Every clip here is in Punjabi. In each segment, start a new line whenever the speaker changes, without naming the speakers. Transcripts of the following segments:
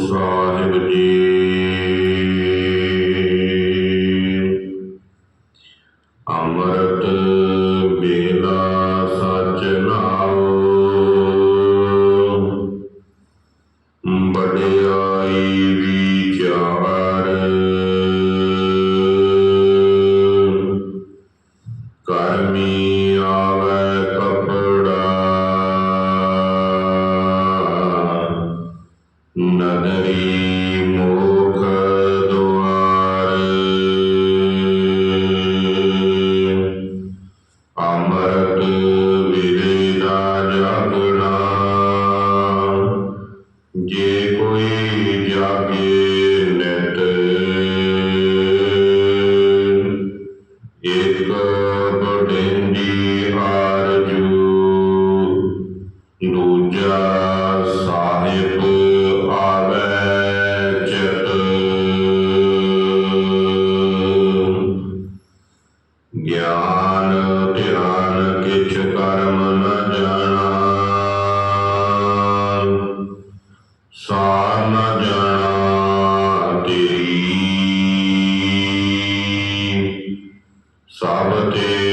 ਸਾਹਿਬ ਜੀ ਅਮਰਤ ਬੇਲਾ ਸੱਚ ਨਾਉ ਬੜਿਆਈ ਵਿਚਾਰ ਕਰਮੀ ਲਾਗੇ ਨਿਤ ਇਕ ਬੜਿੰਦੀ ਆਰਜੂ ਦੂਜਾ ਸਾਹਿਬ Sabati.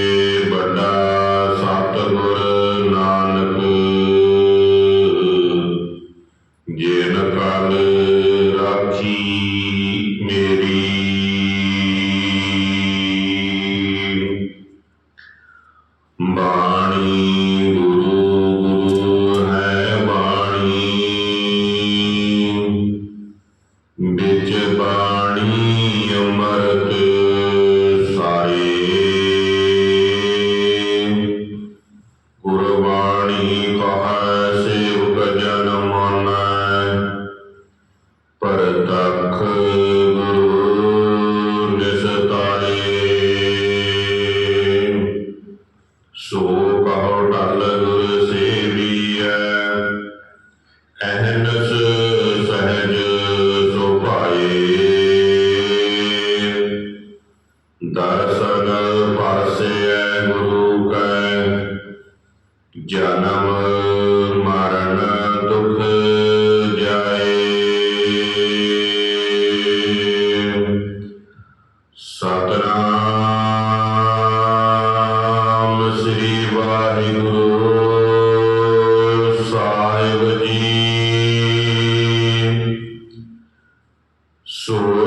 ਸੋ ਕਹੋ ਟਲ ਸੇਵੀਐ ਅਹਨਸ ਸਹਜ ਸੁਭਾਏ ਦਰਸ਼ਨ ਪਾਸੇ ਗੁਰੂ ਕੈ ਜਨਮ So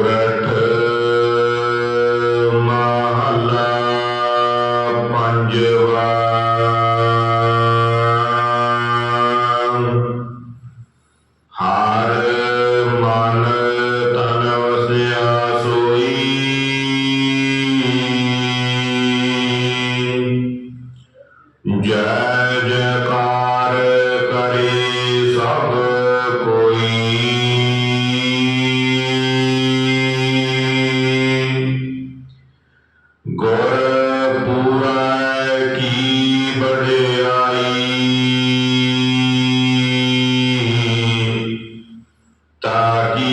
ताकि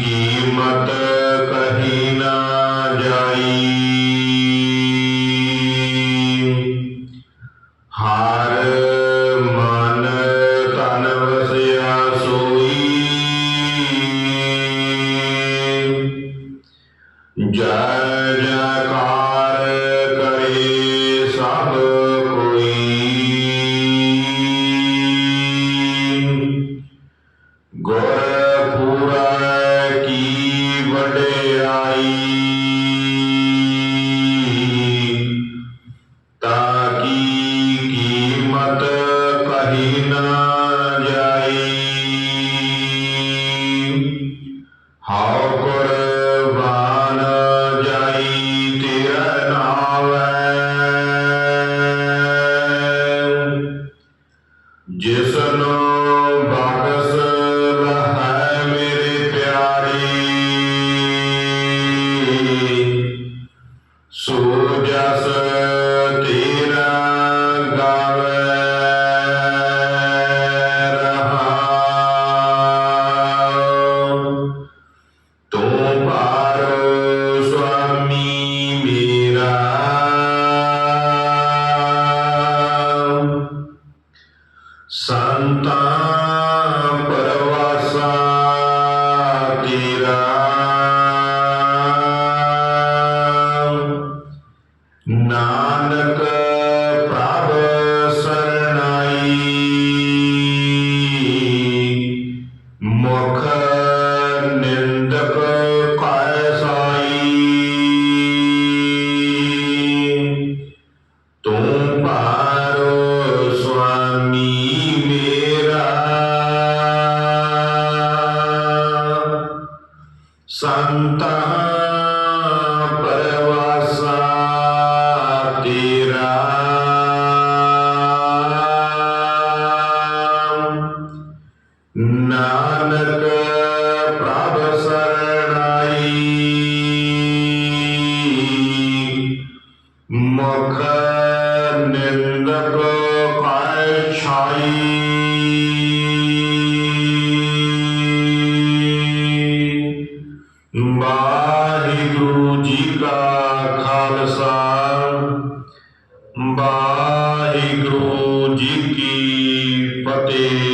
कीमत ਭਾਉ ਗੁਰ। ਨਾਨਕ ਪ੍ਰਭ ਸਰਣਾਈ ਮੁਖ ਨਿੰਦਕ ਕੈ ਛਾਈ ਵਾਹਿਗੁਰੂ ਜੀ ਕਾ ਖਾਲਸਾ ਵਾਹਿਗੁਰੂ ਜੀ ਕੀ ਫਤਿਹ